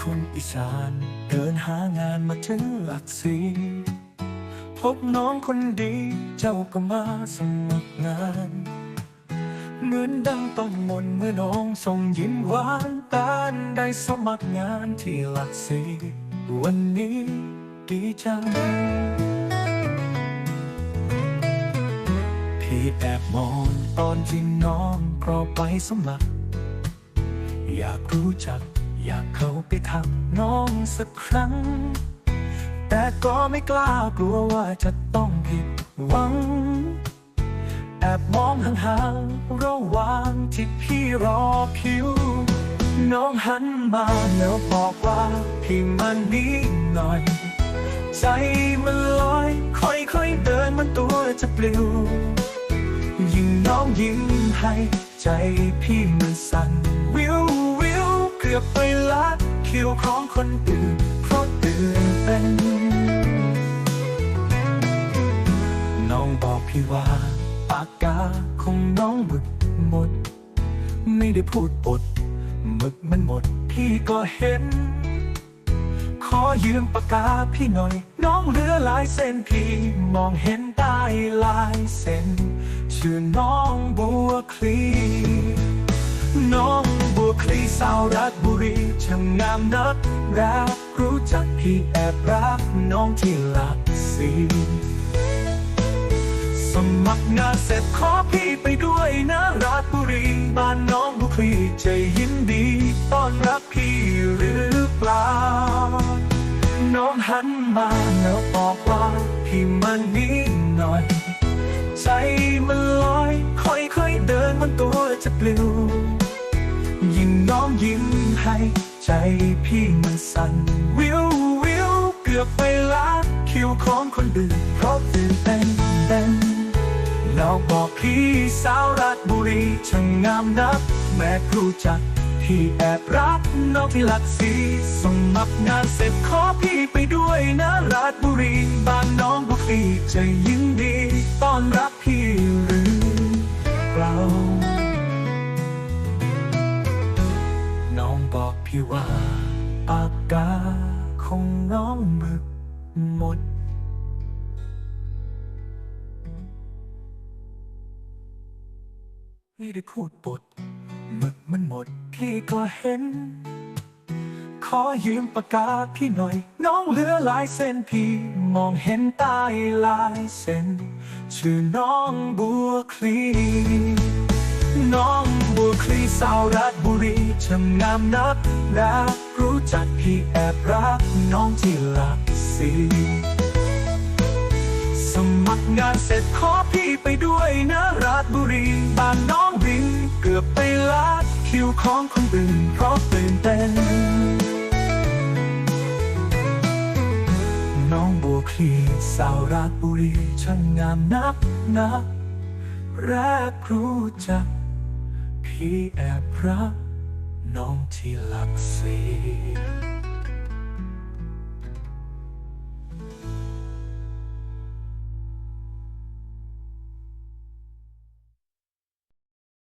คนอีสาน เดินหางานมาถึงหลักสีพบน้องคนดี เจ้าก็มาสมัครงานเงินดังต้องมนเมื่อน้องส่งยิ้มหวานตาได้สมัครงานที่หลักสี่วันนี้ดีจังพี่แอบมองตอนที่น้องกรอไปสมัคร อยากรู้จัก อยากเข้าไปทักน้องสักครั้ง แต่ก็ไม่กล้ากลัวว่าจะต้องผิดหวัง แอบมองห่างๆระหว่างที่พี่รอคิว น้องหันมาแล้วบอกว่าพี่มันนี้หน่อย ใจมันลอย ค่อยๆเดินมันตัวจะปลิว ยิ่งน้องยิ้มให้ใจพี่มันสั่น กือบไปลัดคิวของคนอื่นเพราะตื่นเต้นน้องบอกพี่ว่าปากกาของน้องหมึกหมด ไม่ได้พูดปดหมึกมันหมดพี่ก็เห็น ขอยืมปากกาพี่หน่อย น้องเหลือหลายเส้นพี่มองเห็นได้ลายเส้นชื่อน้องบัวคลีน้อง คลีสาวรักบุรีช่างงามนักรักรู้จักพี่แอบรักน้องที่หลักสีสมัครงานเสร็จขอพี่ไปด้วยนะราชบุรีบ้านน้องบุคลีใจยินดีต้อนรับพี่หรือเปล่า น้องหันมาแล้วบอกว่าพี่มันนี้หน่อย ใจมันลอยค่อยๆเดินมันตัวจะปลิวยิ่งน้องยิ้ม ให้ใจพี่มันสั่นวิววิวเกือบไปลัดคิวของคนอื่นเพราะตื่นเต้นเต้นน้องบอกพี่สาวราชบุรีช่างงามนัก แม้รู้จักที่แอบรักน้องที่หลักสีส่งมับงานเสร็จขอพี่ไปด้วยนะราชบุรีบ้านน้องบุคลีจะยินดี บอกพี่ว่า ปากกาของน้องมึกหมดไม่ได้พูดปดหมึกมันหมดพี่ก็เห็น ขอยืมปากกาพี่หน่อย น้องเหลือหลายเส้นพี่ มองเห็นใต้ลายเส้น ชื่อน้องบัวคลี น้องบัวคลีสาวรัฐบุรี ช่างงามนักและรู้จักพี่แอบรักน้องที่หลักสีสมัครงานเสร็จขอพี่ไปด้วยนะราชบุรีบ้านน้องริงเกือบไปลัดคิวของคนอื่นเพราะตื่นเต้นน้องบัวคลีสาวราชบุรีช่างงามนักนะแรกรู้จักพี่แอบรัก น้องที่หลักสี